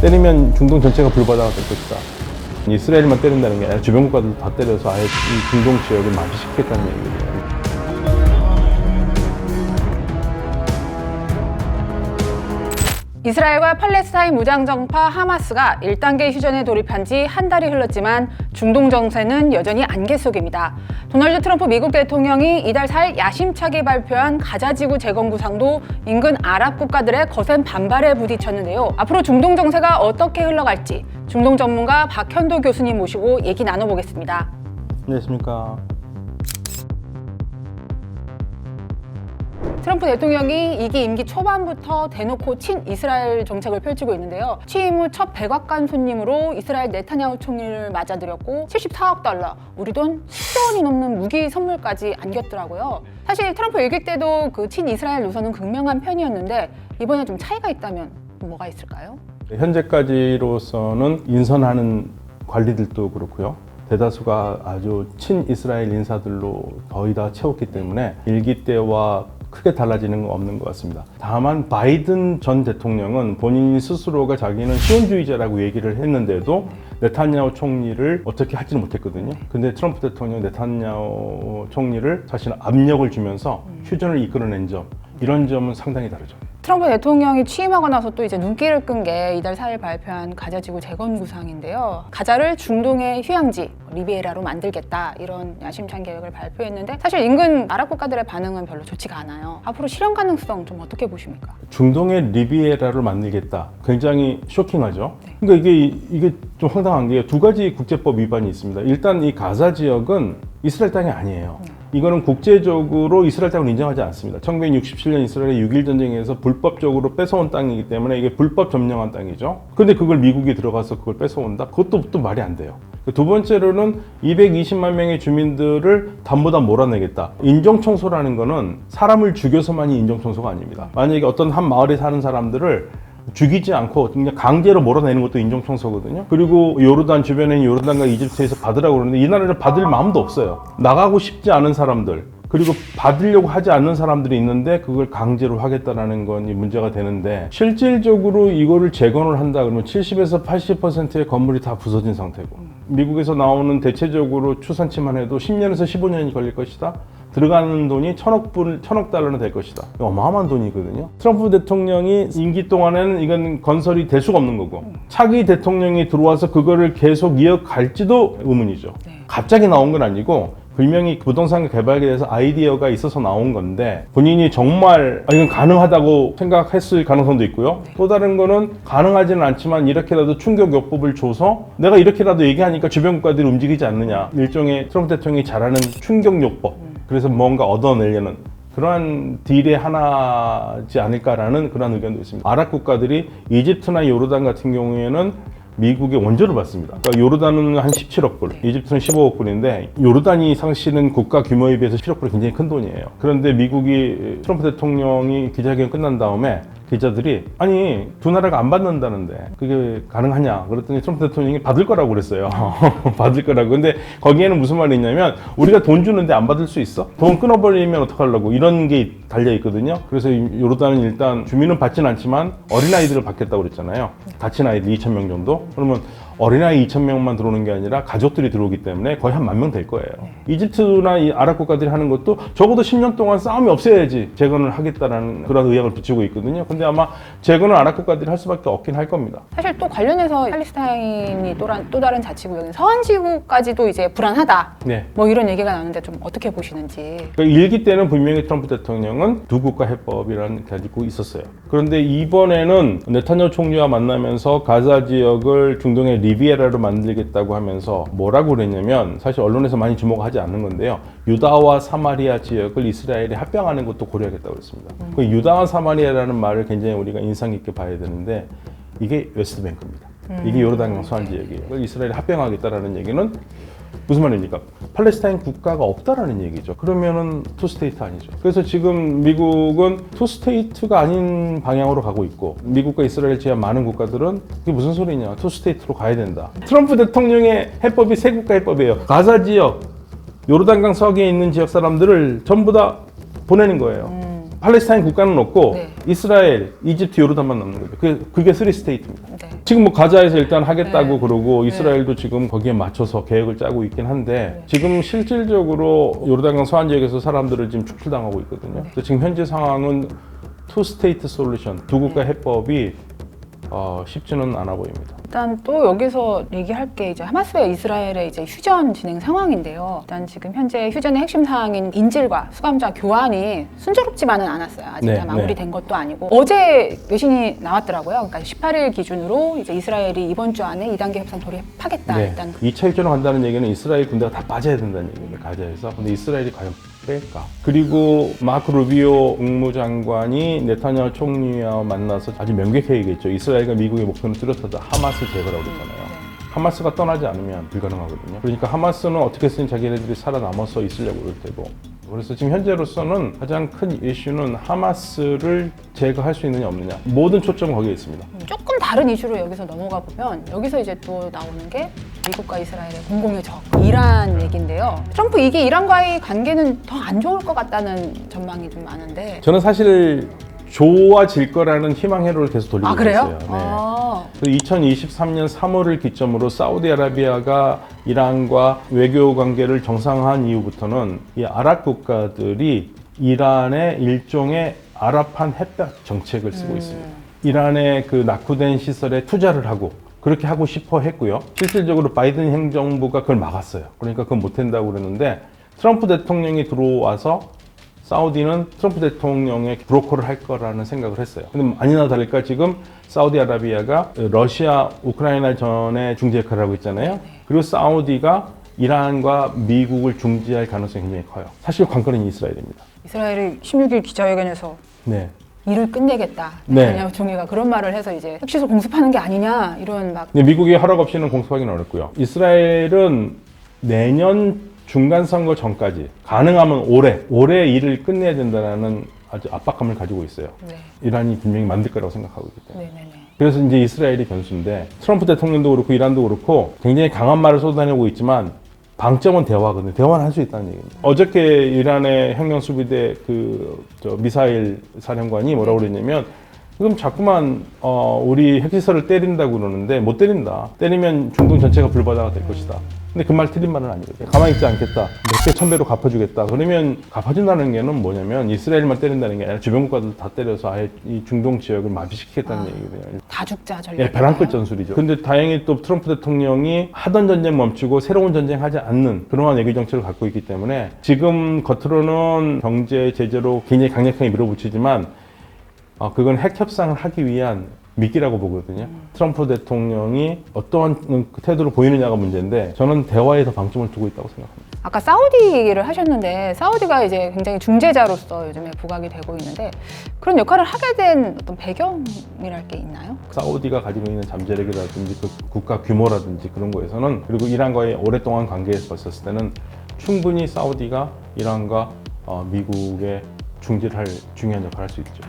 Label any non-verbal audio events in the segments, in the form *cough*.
때리면 중동 전체가 불바다가 될 것이다. 이스라엘만 때린다는 게 아니라 주변 국가들도 다 때려서 아예 이 중동 지역을 마비시키겠다는 얘기예요. 이스라엘과 팔레스타인 무장정파 하마스가 1단계 휴전에 돌입한 지 한 달이 흘렀지만 중동 정세는 여전히 안개 속입니다. 도널드 트럼프 미국 대통령이 이달 4일 야심차게 발표한 가자 지구 재건 구상도 인근 아랍 국가들의 거센 반발에 부딪혔는데요. 앞으로 중동 정세가 어떻게 흘러갈지 중동 전문가 박현도 교수님 모시고 얘기 나눠보겠습니다. 안녕하십니까. 트럼프 대통령이 이기 임기 초반부터 대놓고 친 이스라엘 정책을 펼치고 있는데요. 취임 후 첫 백악관 손님으로 이스라엘 네타냐후 총리를 맞아들였고 74억 달러, 우리 돈 10조 원이 넘는 무기 선물까지 안겼더라고요. 사실 트럼프 일기 때도 그 친 이스라엘 노선은 극명한 편이었는데 이번에 좀 차이가 있다면 뭐가 있을까요? 현재까지로서는 인선하는 관리들도 그렇고요. 대다수가 아주 친 이스라엘 인사들로 거의 다 채웠기 때문에 일기 때와 크게 달라지는 건 없는 것 같습니다. 다만 바이든 전 대통령은 본인 스스로가 자기는 시온주의자라고 얘기를 했는데도 네타냐후 총리를 어떻게 하지는 못했거든요. 근데 트럼프 대통령 네타냐후 총리를 사실 압력을 주면서 휴전을 이끌어낸 점 이런 점은 상당히 다르죠. 트럼프 대통령이 취임하고 나서 또 이제 눈길을 끈 게 이달 4일 발표한 가자지구 재건 구상인데요. 가자를 중동의 휴양지 리비에라로 만들겠다 이런 야심찬 계획을 발표했는데 사실 인근 아랍 국가들의 반응은 별로 좋지가 않아요. 앞으로 실현 가능성 좀 어떻게 보십니까? 중동의 리비에라를 만들겠다. 굉장히 쇼킹하죠. 그러니까 이게 이게 좀 황당한 게 두 가지 국제법 위반이 있습니다. 일단 이 가자 지역은 이스라엘 땅이 아니에요. 이거는 국제적으로 이스라엘 땅을 인정하지 않습니다. 1967년 이스라엘의 6.1 전쟁에서 불법적으로 뺏어온 땅이기 때문에 이게 불법 점령한 땅이죠. 근데 그걸 미국이 들어가서 그걸 뺏어온다? 그것도 또 말이 안 돼요. 두 번째로는 220만 명의 주민들을 전부 다 몰아내겠다. 인종 청소라는 거는 사람을 죽여서만이 인종 청소가 아닙니다. 만약에 어떤 한 마을에 사는 사람들을 죽이지 않고 그냥 강제로 몰아내는 것도 인종청소거든요. 그리고 요르단 주변에 요르단과 이집트에서 받으라고 그러는데 이 나라를 받을 마음도 없어요. 나가고 싶지 않은 사람들, 그리고 받으려고 하지 않는 사람들이 있는데 그걸 강제로 하겠다라는 건이 문제가 되는데 실질적으로 이거를 재건을 한다 그러면 70에서 80%의 건물이 다 부서진 상태고 미국에서 나오는 대체적으로 추산치만 해도 10년에서 15년이 걸릴 것이다. 들어가는 돈이 천억 불, 천억 달러는 될 것이다. 어마어마한 돈이거든요. 트럼프 대통령이 임기 동안에는 이건 건설이 될 수가 없는 거고 차기 대통령이 들어와서 그거를 계속 이어갈지도 의문이죠. 네. 갑자기 나온 건 아니고 분명히 부동산 개발에 대해서 아이디어가 있어서 나온 건데 본인이 정말 아, 이건 가능하다고 생각했을 가능성도 있고요. 또 다른 거는 가능하지는 않지만 이렇게라도 충격 요법을 줘서 내가 이렇게라도 얘기하니까 주변 국가들이 움직이지 않느냐. 일종의 트럼프 대통령이 잘하는 충격 요법. 그래서 뭔가 얻어내려는 그러한 딜의 하나지 않을까라는 그런 의견도 있습니다. 아랍 국가들이 이집트나 요르단 같은 경우에는 미국의 원조를 받습니다. 그러니까 요르단은 한 17억 불, 이집트는 15억 불인데 요르단이 상실은 국가 규모에 비해서 17억 불이 굉장히 큰 돈이에요. 그런데 미국이 트럼프 대통령이 기자회견 끝난 다음에 기자들이 아니 두 나라가 안 받는다는데 그게 가능하냐? 그랬더니 트럼프 대통령이 받을 거라고 그랬어요. *laughs* 받을 거라고. 근데 거기에는 무슨 말이 있냐면 우리가 돈 주는데 안 받을 수 있어? 돈 끊어버리면 어떡하려고? 이런 게 달려 있거든요. 그래서 이 요르단은 일단 주민은 받진 않지만 어린아이들을 받겠다고 그랬잖아요. 다친 아이들 2천 명 정도? 그러면 어린아이 2천 명만 들어오는 게 아니라 가족들이 들어오기 때문에 거의 한 만 명 될 거예요. 이집트나 이 아랍 국가들이 하는 것도 적어도 10년 동안 싸움이 없어야지 재건을 하겠다라는 그런 의향을 붙이고 있거든요. 근데 아마 재건을 아랍 국가들이 할 수밖에 없긴 할 겁니다. 사실 또 관련해서 팔레스타인이 또, 란- 또 다른 자치구역인 서한지구까지도 이제 불안하다. 네. 뭐 이런 얘기가 나오는데 좀 어떻게 보시는지. 그러니까 일기 때는 분명히 트럼프 대통령은 두 국가 해법이라는 게 가지고 있었어요. 그런데 이번에는 네타냐후 총리와 만나면서 가자 지역을 중동의 리비에라로 만들겠다고 하면서 뭐라고 그랬냐면 사실 언론에서 많이 주목하지 않는 건데요. 유다와 사마리아 지역을 이스라엘에 합병하는 것도 고려하겠다고 그랬습니다. 그 유다와 사마리아라는 말을 굉장히 우리가 인상 깊게 봐야 되는데 이게 웨스트뱅크입니다. 이게 요르단 서한 지역이에요. 그걸 이스라엘에 합병하겠다라는 얘기는 무슨 말입니까? 팔레스타인 국가가 없다라는 얘기죠. 그러면은 투스테이트 아니죠. 그래서 지금 미국은 투스테이트가 아닌 방향으로 가고 있고 미국과 이스라엘 제한 많은 국가들은 이게 무슨 소리냐? 투스테이트로 가야 된다. 트럼프 대통령의 해법이 세 국가 해법이에요. 가자 지역, 요르단강 서기에 있는 지역 사람들을 전부 다 보내는 거예요. 팔레스타인 국가는 없고 네. 이스라엘, 이집트, 요르단만 남는 거죠. 그게, 그게 쓰리 스테이트입니다. 네. 지금 뭐 가자에서 일단 하겠다고 네. 그러고 이스라엘도 지금 거기에 맞춰서 계획을 짜고 있긴 한데 지금 실질적으로 요르단강 서안 지역에서 사람들을 지금 축출당하고 있거든요. 그래서 지금 현재 상황은 투 스테이트 솔루션, 두 국가 해법이 어, 쉽지는 않아 보입니다. 일단 또 여기서 얘기할 게 이제 하마스와 이스라엘의 이제 휴전 진행 상황인데요. 일단 지금 현재 휴전의 핵심 사항인 인질과 수감자 교환이 순조롭지만은 않았어요. 아직 네, 다 마무리된 것도 아니고 어제 외신이 나왔더라고요. 그러니까 18일 기준으로 이제 이스라엘이 이번 주 안에 2단계 협상 돌입하겠다. 네. 일단 2차 휴전을 간다는 얘기는 이스라엘 군대가 다 빠져야 된다는 얘기입니다. 가자에서. 근데 이스라엘이 과연 뺄까? 그리고 마크 루비오 국무장관이 네타냐후 총리와 만나서 아주 명백하게 얘기했죠. 이스라엘과 미국의 목표는 뚜렷하다. 하마스 제거라고 그랬잖아요. 하마스가 떠나지 않으면 불가능하거든요. 그러니까 하마스는 어떻게 해서든 자기네들이 살아남아서 있으려고 그럴 테고. 그래서 지금 현재로서는 가장 큰 이슈는 하마스를 제거할 수 있느냐 없느냐. 모든 초점은 거기에 있습니다. 조금 다른 이슈로 여기서 넘어가 보면 여기서 이제 또 나오는 게 미국과 이스라엘의 공공의 적 이란 얘기인데요. 트럼프 이게 이란과의 관계는 더 안 좋을 것 같다는 전망이 좀 많은데 저는 사실 좋아질 거라는 희망 회로를 계속 돌리고 아 그래요? 있어요. 네. 아, 2023년 3월을 기점으로 사우디아라비아가 이란과 외교 관계를 정상화한 이후부터는 이 아랍 국가들이 이란의 일종의 아랍한 햇볕 정책을 쓰고 있습니다. 이란의 그 낙후된 시설에 투자를 하고 그렇게 하고 싶어 했고요. 실질적으로 바이든 행정부가 그걸 막았어요. 그러니까 그건 못 한다고 그랬는데 트럼프 대통령이 들어와서 사우디는 트럼프 대통령의 브로커를 할 거라는 생각을 했어요. 근데 아니나 다를까 지금 사우디아라비아가 러시아 우크라이나 전에 중재 역할을 하고 있잖아요. 그리고 사우디가 이란과 미국을 중재할 가능성이 굉장히 커요. 사실 관건은 이스라엘입니다. 이스라엘이 16일 기자회견에서 네. 일을 끝내겠다. 네. 네타냐후 총리가 그런 말을 해서 이제 핵시설 공습하는 게 아니냐 이런 막 근데 미국이 허락 없이는 공습하기는 어렵고요. 이스라엘은 내년 중간 선거 전까지 가능하면 올해 올해 일을 끝내야 된다는 아주 압박감을 가지고 있어요. 네. 이란이 분명히 만들 거라고 생각하고 있기 때문에. 네네네. 그래서 이제 이스라엘이 변수인데 트럼프 대통령도 그렇고 이란도 그렇고 굉장히 강한 말을 쏟아내고 있지만 방점은 대화거든요. 대화는 할 수 있다는 얘기입니다. 어저께 이란의 혁명 수비대 그저 미사일 사령관이 뭐라고 그랬냐면 지금 자꾸만 어 우리 핵시설을 때린다고 그러는데 못 때린다. 때리면 중동 전체가 불바다가 될 것이다. 근데 그 말 틀린 말은 아니거든요. 가만히 있지 않겠다. 몇 배, 천 배로 갚아주겠다. 그러면 갚아준다는 게는 뭐냐면 이스라엘만 때린다는 게 아니라 주변 국가들 다 때려서 아예 이 중동 지역을 마비시키겠다는 얘기거든요. 다 죽자 전략. 예, 벼랑끝 전술이죠. 근데 다행히 또 트럼프 대통령이 하던 전쟁 멈추고 새로운 전쟁 하지 않는 그러한 외교 정책을 갖고 있기 때문에 지금 겉으로는 경제 제재로 굉장히 강력하게 밀어붙이지만 어, 그건 핵 협상을 하기 위한 미끼라고 보거든요. 트럼프 대통령이 어떠한 그 태도를 보이느냐가 문제인데 저는 대화에 더 방점을 두고 있다고 생각합니다. 아까 사우디 얘기를 하셨는데 사우디가 이제 굉장히 중재자로서 요즘에 부각이 되고 있는데 그런 역할을 하게 된 어떤 배경이랄 게 있나요? 사우디가 가지고 있는 잠재력이라든지 그 국가 규모라든지 그런 거에서는 그리고 이란과의 오랫동안 관계에서 봤었을 때는 충분히 사우디가 이란과 어, 미국의 중재를 할 중요한 역할을 할 수 있죠.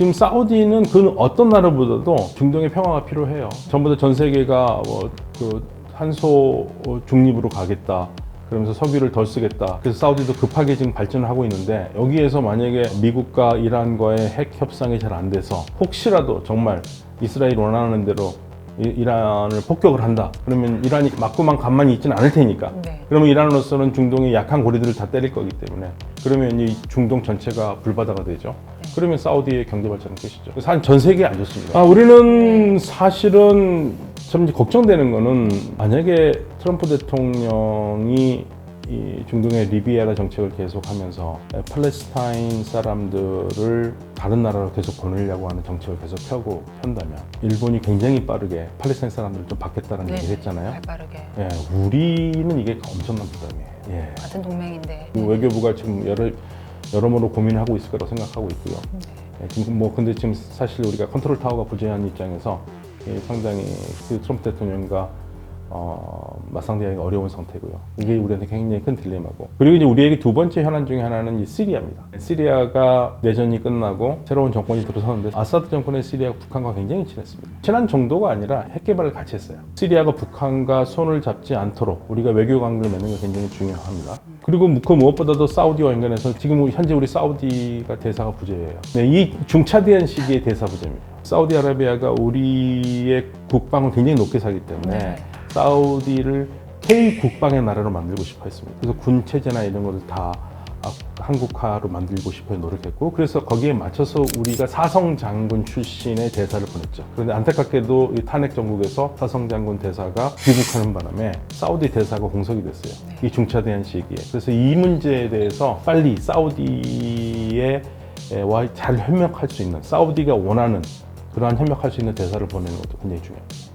지금 사우디는 그 어떤 나라보다도 중동의 평화가 필요해요. 전부 다 전 세계가 뭐 그 한소 어, 중립으로 가겠다. 그러면서 석유를 덜 쓰겠다. 그래서 사우디도 급하게 지금 발전을 하고 있는데 여기에서 만약에 미국과 이란과의 핵 협상이 잘 안 돼서 혹시라도 정말 이스라엘이 원하는 대로 이- 이란을 폭격을 한다. 그러면 이란이 맞고만 가만히 있지는 않을 테니까. 네. 그러면 이란으로서는 중동의 약한 고리들을 다 때릴 거기 때문에 그러면 이 중동 전체가 불바다가 되죠. 그러면 사우디의 경제 발전은 끝이죠. 그래서 전 세계에 안 좋습니다. 아, 우리는 사실은 참 걱정되는 거는 만약에 트럼프 대통령이 이 중동의 리비아라 정책을 계속하면서 팔레스타인 사람들을 다른 나라로 계속 보내려고 하는 정책을 계속 펴고 편다면 일본이 굉장히 빠르게 팔레스타인 사람들을 좀 받겠다는 네. 얘기를 했잖아요. 발 빠르게 예, 우리는 이게 엄청난 부담이에요. 예. 같은 동맹인데. 그 외교부가 지금 여러 여러모로 고민하고 있을 거라고 생각하고 있고요. 예, 지금 뭐 근데 지금 사실 우리가 컨트롤 타워가 부재한 입장에서 예, 상당히 그 트럼프 대통령과 어, 맞상대하기 어려운 상태고요. 이게 우리한테 굉장히 큰 딜레마고. 그리고 이제 우리에게 두 번째 현안 중에 하나는 이 시리아입니다. 시리아가 내전이 끝나고 새로운 정권이 들어서는데 아사드 정권의 시리아가 북한과 굉장히 친했습니다. 친한 정도가 아니라 핵 개발을 같이 했어요. 시리아가 북한과 손을 잡지 않도록 우리가 외교 관계를 맺는 게 굉장히 중요합니다. 그리고 그 무엇보다도 사우디와 연관해서 지금 현재 우리 사우디가 대사가 부재예요. 네, 이 중차대한 시기의 대사 부재입니다. 사우디아라비아가 우리의 국방을 굉장히 높게 사기 때문에 네. 사우디를 K 국방의 나라로 만들고 싶어 했습니다. 그래서 군 체제나 이런 것을 다 아, 한국화로 만들고 싶어 노력했고 그래서 거기에 맞춰서 우리가 사성 장군 출신의 대사를 보냈죠. 그런데 안타깝게도 이 탄핵 정국에서 사성 장군 대사가 귀국하는 바람에 사우디 대사가 공석이 됐어요. 이 중차대한 시기에. 그래서 이 문제에 대해서 빨리 사우디에 와잘 협력할 수 있는 사우디가 원하는 그러한 협력할 수 있는 대사를 보내는 것도 굉장히 중요합니다.